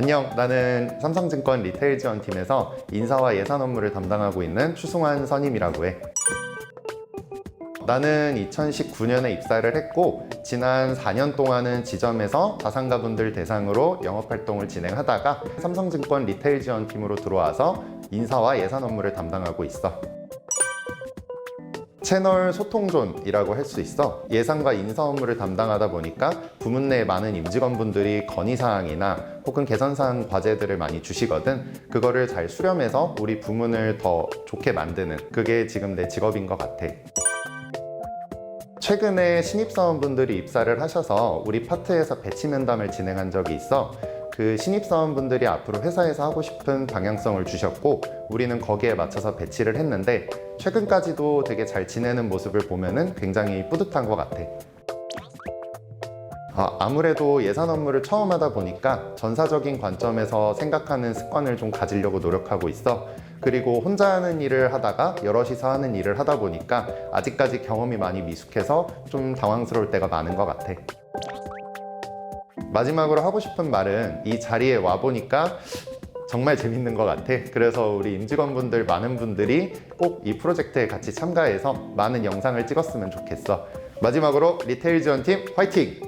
안녕, 나는 삼성증권 리테일 지원팀에서 인사와 예산 업무를 담당하고 있는 추승환 선임이라고 해. 나는 2019년에 입사를 했고 지난 4년 동안은 지점에서 자산가분들 대상으로 영업 활동을 진행하다가 삼성증권 리테일 지원팀으로 들어와서 인사와 예산 업무를 담당하고 있어. 채널 소통존이라고 할 수 있어 예산과 인사 업무를 담당하다 보니까 부문 내 많은 임직원분들이 건의사항이나 혹은 개선사항 과제들을 많이 주시거든 그거를 잘 수렴해서 우리 부문을 더 좋게 만드는 그게 지금 내 직업인 것 같아. 최근에 신입사원분들이 입사를 하셔서 우리 파트에서 배치 면담을 진행한 적이 있어 그 신입사원분들이 앞으로 회사에서 하고 싶은 방향성을 주셨고 우리는 거기에 맞춰서 배치를 했는데 최근까지도 되게 잘 지내는 모습을 보면은 굉장히 뿌듯한 것 같아. 아, 아무래도 예산 업무를 처음 하다 보니까 전사적인 관점에서 생각하는 습관을 좀 가지려고 노력하고 있어. 그리고 혼자 하는 일을 하다가 여럿이서 하는 일을 하다 보니까 아직까지 경험이 많이 미숙해서 좀 당황스러울 때가 많은 것 같아. 마지막으로 하고 싶은 말은 이 자리에 와 보니까 정말 재밌는 것 같아. 그래서 우리 임직원분들 많은 분들이 꼭 이 프로젝트에 같이 참가해서 많은 영상을 찍었으면 좋겠어. 마지막으로 리테일 지원팀 화이팅!